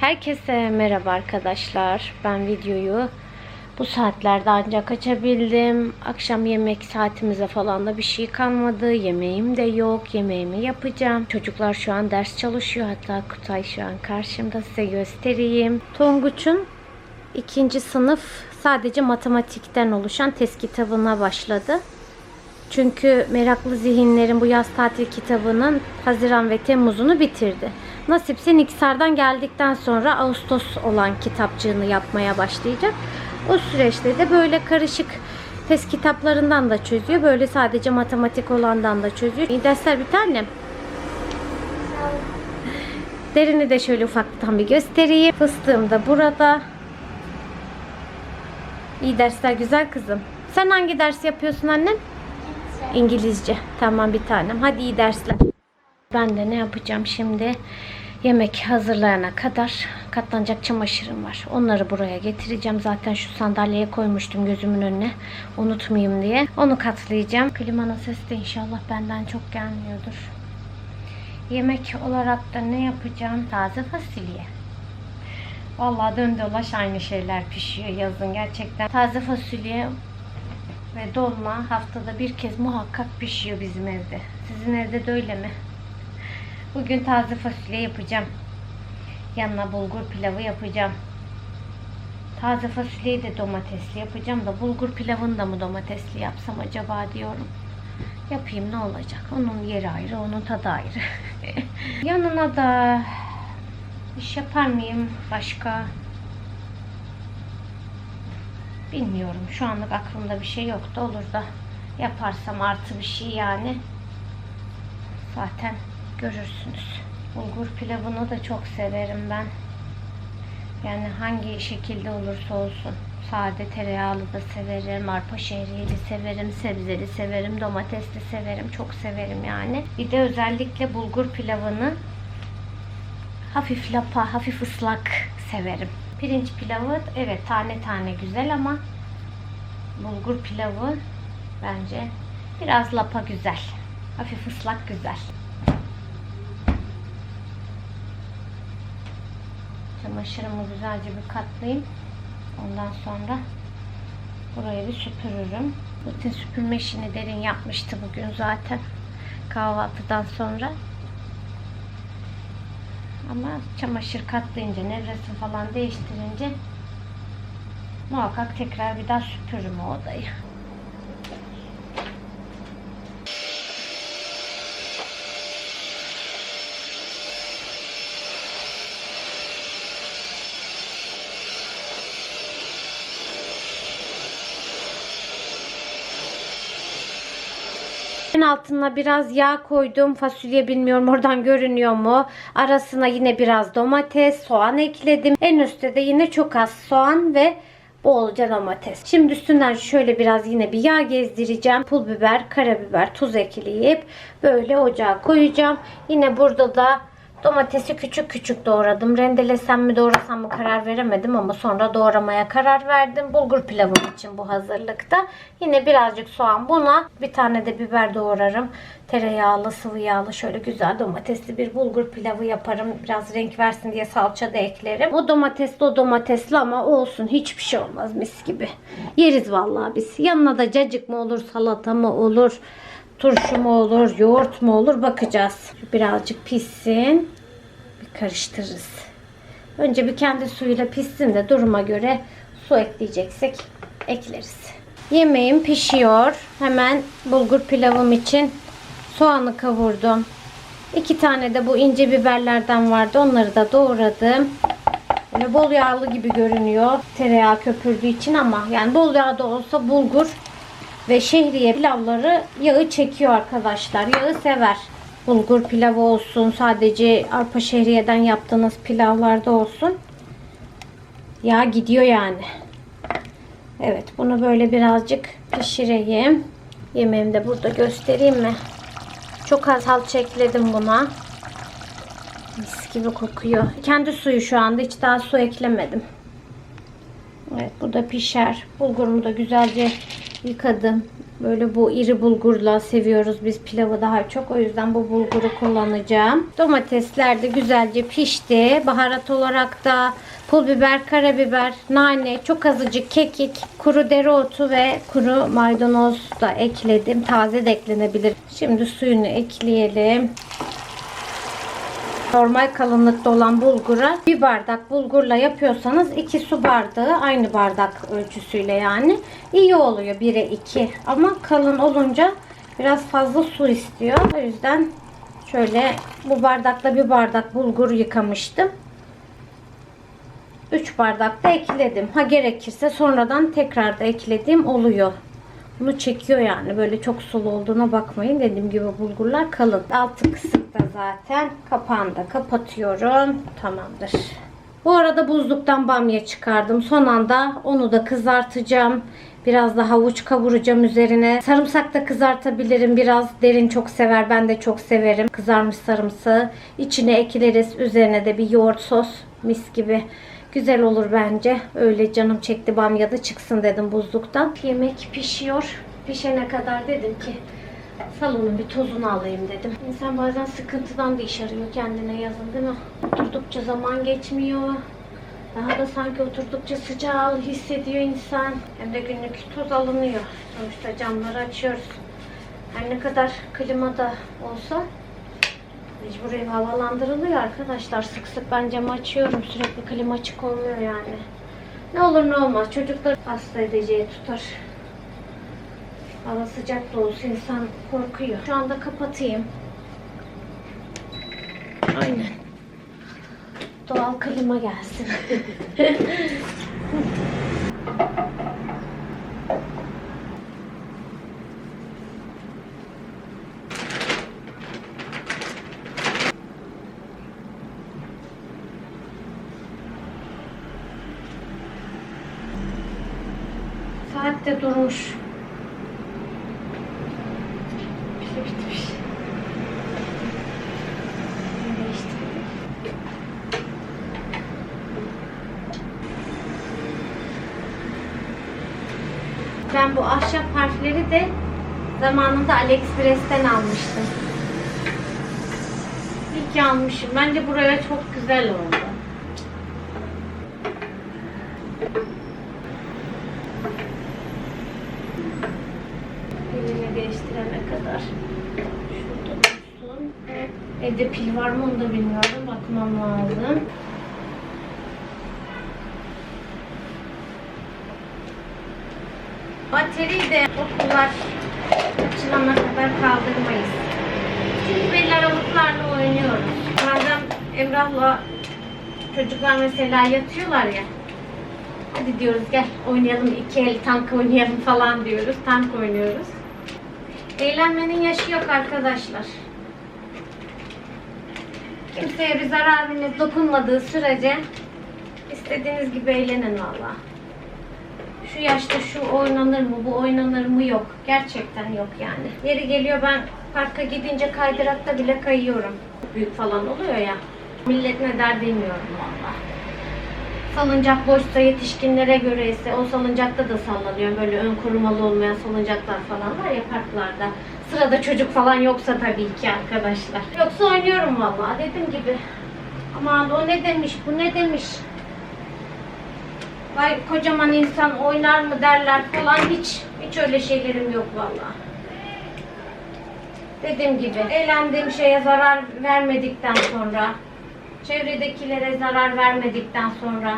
Herkese merhaba arkadaşlar. Ben videoyu bu saatlerde ancak açabildim. Akşam yemek saatimize falan da bir şey kalmadı. Yemeğim de yok. Yemeğimi yapacağım. Çocuklar şu an ders çalışıyor. Hatta Kutay şu an karşımda size göstereyim. Tonguç'un ikinci sınıf sadece matematikten oluşan test kitabına başladı. Çünkü Meraklı Zihinler'in bu yaz tatil kitabının Haziran ve Temmuz'unu bitirdi. Nasipse Niksar'dan geldikten sonra Ağustos olan kitapçığını yapmaya başlayacak. O süreçte de böyle karışık test kitaplarından da çözüyor. Böyle sadece matematik olandan da çözüyor. İyi dersler bir tanem. Derini de şöyle ufaktan bir göstereyim. Fıstığım da burada. İyi dersler güzel kızım. Sen hangi ders yapıyorsun annem? İngilizce. Tamam bir tanem. Hadi iyi dersler. Ben de ne yapacağım şimdi? Yemek hazırlayana kadar katlanacak çamaşırım var. Onları buraya getireceğim. Zaten şu sandalyeye koymuştum gözümün önüne. Unutmayayım diye. Onu katlayacağım. Klimanın sesi de inşallah benden çok gelmiyordur. Yemek olarak da ne yapacağım? Taze fasulye. Vallahi dön dolaş aynı şeyler pişiyor yazın gerçekten. Taze fasulye ve dolma haftada bir kez muhakkak pişiyor bizim evde. Sizin evde de öyle mi? Bugün taze fasulye yapacağım. Yanına bulgur pilavı yapacağım. Taze fasulyeyi de domatesli yapacağım da bulgur pilavını da mı domatesli yapsam acaba diyorum. Yapayım ne olacak? Onun yeri ayrı, onun tadı ayrı. Yanına da iş yapar mıyım başka? Bilmiyorum. Şu anlık aklımda bir şey yoktu. Olur da yaparsam artı bir şey yani. Zaten görürsünüz. Bulgur pilavını da çok severim ben. Yani hangi şekilde olursa olsun. Sade tereyağlı da severim, arpa şehriyeli severim, sebzeli severim, domatesli severim. Çok severim yani. Bir de özellikle bulgur pilavını hafif lapa, hafif ıslak severim. Pirinç pilavı evet tane tane güzel ama bulgur pilavı bence biraz lapa güzel. Hafif ıslak güzel. Çamaşırımı güzelce bir katlayayım. Ondan sonra burayı bir süpürürüm. Bütün süpürme işini derin yapmıştı bugün zaten. Kahvaltıdan sonra. Ama çamaşır katlayınca, nevresim falan değiştirince muhakkak tekrar bir daha süpürürüm o odayı. En altına biraz yağ koydum. Fasulye bilmiyorum oradan görünüyor mu? Arasına yine biraz domates, soğan ekledim. En üstte de yine çok az soğan ve bolca domates. Şimdi üstünden şöyle biraz yine bir yağ gezdireceğim. Pul biber, karabiber, tuz ekleyip böyle ocağa koyacağım. Yine burada da Domatesi küçük küçük doğradım. Rendelesem mi doğrasam mı karar veremedim ama sonra doğramaya karar verdim. Bulgur pilavım için bu hazırlıkta. Yine birazcık soğan buna. Bir tane de biber doğrarım. Tereyağlı, sıvı yağlı şöyle güzel domatesli bir bulgur pilavı yaparım. Biraz renk versin diye salça da eklerim. O domatesli o domatesli ama olsun. Hiçbir şey olmaz mis gibi. Yeriz vallahi biz. Yanına da cacık mı olur, salata mı olur turşu mu olur, yoğurt mu olur bakacağız. Birazcık pişsin. Bir karıştırırız. Önce bir kendi suyuyla pişsin de duruma göre su ekleyeceksek ekleriz. Yemeğim pişiyor. Hemen bulgur pilavım için soğanı kavurdum. İki tane de bu ince biberlerden vardı. Onları da doğradım. Böyle bol yağlı gibi görünüyor. Tereyağı köpürdüğü için ama yani bol yağ da olsa bulgur ve şehriye pilavları yağı çekiyor arkadaşlar. Yağı sever. Bulgur pilavı olsun, sadece arpa şehriyeden yaptığınız pilavlarda olsun. Yağ gidiyor yani. Evet, bunu böyle birazcık pişireyim. Yemeğimi de burada göstereyim mi? Çok az salça ekledim buna. Mis gibi kokuyor. Kendi suyu şu anda hiç daha su eklemedim. Evet bu da pişer. Bulgurumu da güzelce yıkadım. Böyle bu iri bulgurla seviyoruz biz pilavı daha çok. O yüzden bu bulguru kullanacağım. Domatesler de güzelce pişti. Baharat olarak da pul biber, karabiber, nane, çok azıcık kekik, kuru dereotu ve kuru maydanoz da ekledim. Taze de eklenebilir. Şimdi suyunu ekleyelim. Normal kalınlıkta olan bulgura bir bardak bulgurla yapıyorsanız 2 su bardağı aynı bardak ölçüsüyle yani iyi oluyor 1'e 2 ama kalın olunca biraz fazla su istiyor. O yüzden şöyle bu bardakla bir bardak bulgur yıkamıştım. 3 bardak da ekledim. Ha gerekirse sonradan tekrar da eklediğim oluyor. Bunu çekiyor yani. Böyle çok sulu olduğuna bakmayın. Dediğim gibi bulgurlar kalın. Altı kısık da zaten. Kapağını da kapatıyorum. Tamamdır. Bu arada buzluktan bamya çıkardım. Son anda onu da kızartacağım. Biraz da havuç kavuracağım üzerine. Sarımsak da kızartabilirim. Biraz derin çok sever. Ben de çok severim. Kızarmış sarımsağı. İçine ekleriz. Üzerine de bir yoğurt sos. Mis gibi. Güzel olur bence. Öyle canım çekti bamya da çıksın dedim buzluktan. Yemek pişiyor. Pişene kadar dedim ki salonun bir tozunu alayım dedim. İnsan bazen sıkıntıdan da iş arıyor kendine yazın değil mi? Oturdukça zaman geçmiyor. Daha da sanki oturdukça sıcağı hissediyor insan. Hem de günlük toz alınıyor. Sonuçta camları açıyoruz. Her ne kadar klimada olsa Mecburen havalandırılıyor arkadaşlar. Sık sık ben camı açıyorum. Sürekli klima açık olmuyor yani. Ne olur ne olmaz. Çocuklar hasta edeceği tutar. Hava sıcak da olsa insan korkuyor. Şu anda kapatayım. Aynen. Doğal klima gelsin. Durmuş. Ben bu ahşap harfleri de zamanında AliExpress'ten almıştım. İyi ki almışım. Bence buraya çok güzel oldu. Pilini değiştirene kadar. Şurada dursun. Evde pil var mı onu da bilmiyorum. Bakmam lazım. Bataryayı de okullar açılana kadar kaldırmayız. Çünkü belli aralıklarla oynuyoruz. Bazen Emrah'la çocuklar mesela yatıyorlar ya. Hadi diyoruz gel oynayalım iki el tank oynayalım falan diyoruz. Tank oynuyoruz. Eğlenmenin yaşı yok arkadaşlar. Kimseye bir zararınız dokunmadığı sürece istediğiniz gibi eğlenin valla. Şu yaşta şu oynanır mı, bu oynanır mı yok. Gerçekten yok yani. Yeri geliyor ben parka gidince kaydırakta bile kayıyorum. Büyük falan oluyor ya. Millet ne der bilmiyorum valla. Salıncak boşsa yetişkinlere göre ise o salıncakta da sallanıyor. Böyle ön korumalı olmayan salıncaklar falan var ya parklarda. Sırada çocuk falan yoksa tabii ki arkadaşlar. Yoksa oynuyorum vallahi dediğim gibi. Aman o ne demiş, bu ne demiş. Vay kocaman insan oynar mı derler falan. Hiç hiç öyle şeylerim yok vallahi. Dediğim gibi eğlendiğim şeye zarar vermedikten sonra çevredekilere zarar vermedikten sonra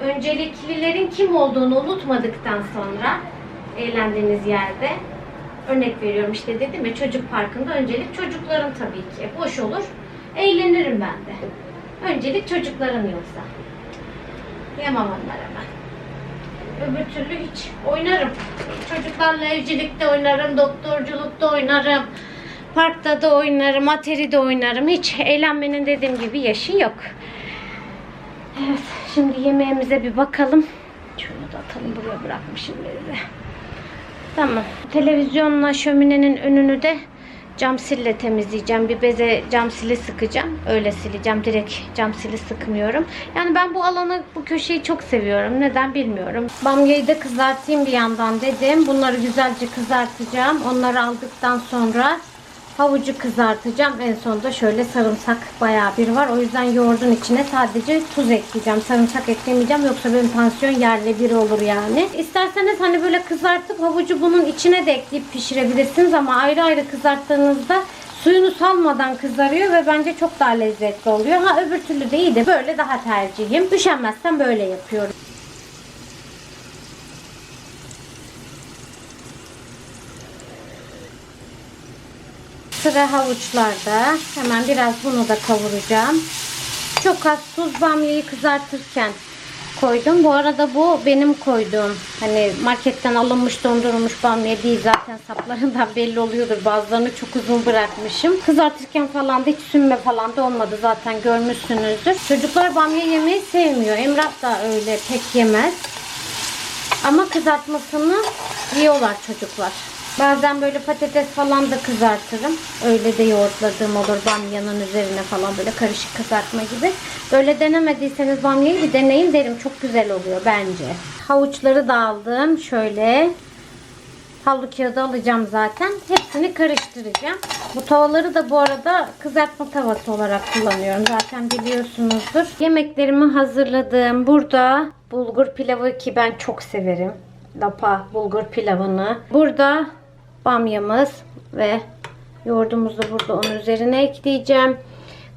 önceliklilerin kim olduğunu unutmadıktan sonra eğlendiğiniz yerde örnek veriyorum işte dedim ya çocuk parkında öncelik çocukların tabii ki. Boş olur eğlenirim ben de. Öncelik çocukların yoksa yemem onlara ben öbür türlü hiç oynarım çocuklarla evcilikte oynarım doktorculukta oynarım Parkta da oynarım, ateride oynarım. Hiç eğlenmenin dediğim gibi yaşı yok. Evet, şimdi yemeğimize bir bakalım. Şunu da atalım buraya bırakmışım bezi. Tamam. Televizyonla şöminenin önünü de cam sille temizleyeceğim. Bir beze cam sili sıkacağım. Öyle sileceğim. Direkt cam sili sıkmıyorum. Yani ben bu alanı, bu köşeyi çok seviyorum. Neden bilmiyorum. Bamyayı da kızartayım bir yandan dedim. Bunları güzelce kızartacağım. Onları aldıktan sonra havucu kızartacağım. En sonunda şöyle sarımsak bayağı bir var. O yüzden yoğurdun içine sadece tuz ekleyeceğim. Sarımsak eklemeyeceğim. Yoksa benim tansiyon yerle bir olur yani. İsterseniz hani böyle kızartıp havucu bunun içine de ekleyip pişirebilirsiniz. Ama ayrı ayrı kızarttığınızda suyunu salmadan kızarıyor ve bence çok daha lezzetli oluyor. Ha öbür türlü de iyi de böyle daha tercihim. Üşenmezsem böyle yapıyorum. Sıra havuçlarda. Hemen biraz bunu da kavuracağım. Çok az tuz bamyayı kızartırken koydum. Bu arada bu benim koyduğum. Hani marketten alınmış dondurulmuş bamya değil. Zaten saplarından belli oluyordur. Bazılarını çok uzun bırakmışım. Kızartırken falan da hiç sünme falan da olmadı. Zaten görmüşsünüzdür. Çocuklar bamya yemeyi sevmiyor. Emrah da öyle pek yemez. Ama kızartmasını yiyorlar çocuklar. Bazen böyle patates falan da kızartırım. Öyle de yoğurtladığım olur bamyanın üzerine falan böyle karışık kızartma gibi. Böyle denemediyseniz bamyayı bir deneyin derim. Çok güzel oluyor bence. Havuçları da aldım. Şöyle havlu kağıdı alacağım zaten. Hepsini karıştıracağım. Bu tavaları da bu arada kızartma tavası olarak kullanıyorum. Zaten biliyorsunuzdur. Yemeklerimi hazırladım. Burada bulgur pilavı ki ben çok severim. Lapa bulgur pilavını. Burada bamyamız ve yoğurdumuzu da burada onun üzerine ekleyeceğim.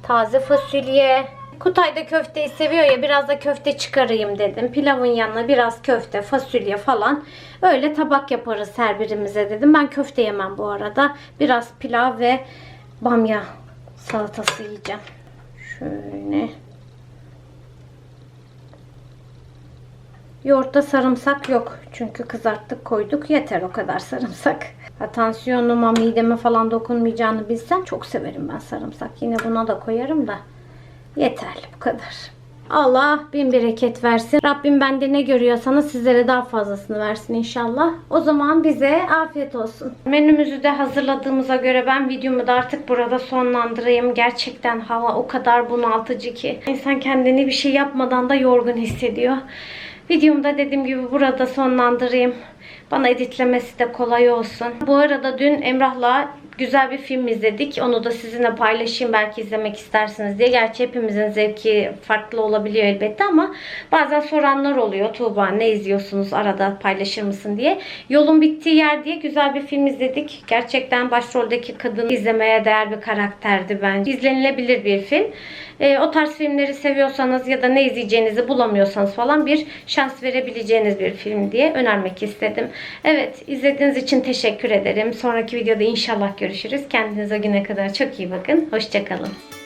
Taze fasulye. Kutay da köfteyi seviyor ya biraz da köfte çıkarayım dedim. Pilavın yanına biraz köfte, fasulye falan. Öyle tabak yaparız her birimize dedim. Ben köfte yemem bu arada. Biraz pilav ve bamya salatası yiyeceğim. Şöyle. Yoğurtta sarımsak yok. Çünkü kızarttık koyduk. Yeter o kadar sarımsak. Ha, tansiyonuma, mideme falan dokunmayacağını bilsem çok severim ben sarımsak. Yine buna da koyarım da. Yeterli bu kadar. Allah bin bereket versin. Rabbim bende ne görüyorsanız sizlere daha fazlasını versin inşallah. O zaman bize afiyet olsun. Menümüzü de hazırladığımıza göre ben videomu da artık burada sonlandırayım. Gerçekten hava o kadar bunaltıcı ki. İnsan kendini bir şey yapmadan da yorgun hissediyor. Videomu da dediğim gibi burada sonlandırayım. Bana editlemesi de kolay olsun. Bu arada dün Emrah'la güzel bir film izledik. Onu da sizinle paylaşayım belki izlemek istersiniz diye. Gerçi hepimizin zevki farklı olabiliyor elbette ama bazen soranlar oluyor. Tuğba ne izliyorsunuz arada paylaşır mısın diye. Yolun bittiği yer diye güzel bir film izledik. Gerçekten başroldeki kadın izlemeye değer bir karakterdi bence. İzlenilebilir bir film. Ee, o tarz filmleri seviyorsanız ya da ne izleyeceğinizi bulamıyorsanız falan bir şans verebileceğiniz bir film diye önermek istedim. Evet izlediğiniz için teşekkür ederim. Sonraki videoda inşallah görüşürüz. Kendinize güne kadar çok iyi bakın. Hoşçakalın.